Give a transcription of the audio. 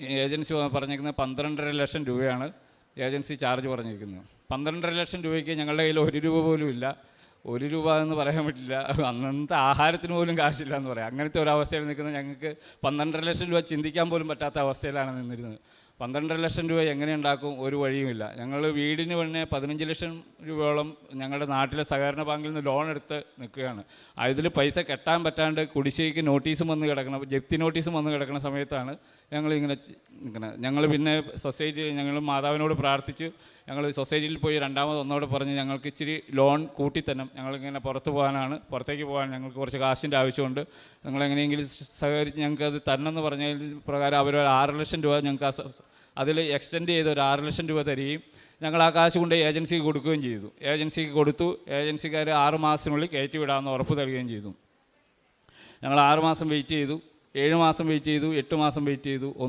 Agency പറഞ്ഞിരിക്കുന്നത് പന്ത്രണ്ടര ലക്ഷം രൂപയാണ് ഏജൻസി ചാർജ് പറഞ്ഞിരിക്കുന്നത്. പന്ത്രണ്ടര ലക്ഷം രൂപയ്ക്ക് ഞങ്ങളുടെ കയ്യിൽ ഒരു രൂപ പോലും ഇല്ല. ഒരു രൂപ എന്ന് പറയാൻ പറ്റില്ല. അന്നത്തെ ആഹാരത്തിന് പോലും കാശില്ല എന്ന് പറയാം. അങ്ങനത്തെ ഒരു അവസ്ഥയിൽ നിൽക്കുന്ന ഞങ്ങൾക്ക് പന്ത്രണ്ടര ലക്ഷം രൂപ ചിന്തിക്കാൻ പോലും പറ്റാത്ത അവസ്ഥയിലാണ് നിന്നിരുന്നത്. പന്ത്രണ്ടര ലക്ഷം രൂപ എങ്ങനെ ഉണ്ടാക്കും ഒരു വഴിയുമില്ല. ഞങ്ങൾ വീടിന് പിന്നെ പതിനഞ്ച് ലക്ഷം രൂപയോളം ഞങ്ങളുടെ നാട്ടിലെ സഹകരണ ബാങ്കിൽ നിന്ന് ലോൺ എടുത്ത് നിൽക്കുകയാണ്. അതിൽ പൈസ കെട്ടാൻ പറ്റാണ്ട് കുടിശ്ശേക്ക് നോട്ടീസും വന്ന് കിടക്കണം ജപ്തി നോട്ടീസും വന്ന് കിടക്കുന്ന സമയത്താണ് ഞങ്ങൾ ഇങ്ങനെ നിൽക്കുന്നത് ഞങ്ങൾ പിന്നെ സൊസൈറ്റി ഞങ്ങൾ മാതാവിനോട് പ്രാർത്ഥിച്ച് ഞങ്ങൾ സൊസൈറ്റിയിൽ പോയി രണ്ടാമത് ഒന്നോട് പറഞ്ഞ് ഞങ്ങൾക്ക് ഇച്ചിരി ലോൺ കൂട്ടിത്തരണം ഞങ്ങളിങ്ങനെ പുറത്ത് പോകാനാണ് പുറത്തേക്ക് പോകാൻ ഞങ്ങൾക്ക് കുറച്ച് കാശിന്റെ ആവശ്യമുണ്ട്. നിങ്ങൾ എങ്ങനെയെങ്കിലും സഹകരിച്ച് ഞങ്ങൾക്ക് അത് തന്നെന്ന് പറഞ്ഞതിൽ പ്രകാരം അവർ ആറ് ലക്ഷം രൂപ ഞങ്ങൾക്ക് ആ അതിൽ എക്സ്റ്റെൻഡ് ചെയ്ത് ഒരു ആറ് ലക്ഷം രൂപ തരികയും ഞങ്ങൾ ആ കാശ് കൊണ്ട് ഏജൻസിക്ക് കൊടുക്കുകയും ചെയ്തു. ഏജൻസിക്ക് കൊടുത്തു. ഏജൻസിക്കാർ ആറ് മാസത്തിനുള്ളിൽ കയറ്റി വിടാമെന്ന് ഉറപ്പ് തരികയും ചെയ്തു. ഞങ്ങൾ ആറ് മാസം വെയിറ്റ് ചെയ്തു. ഏഴ് മാസം വെയിറ്റ് ചെയ്തു. എട്ട് മാസം വെയിറ്റ് ചെയ്തു. ഒന്ന്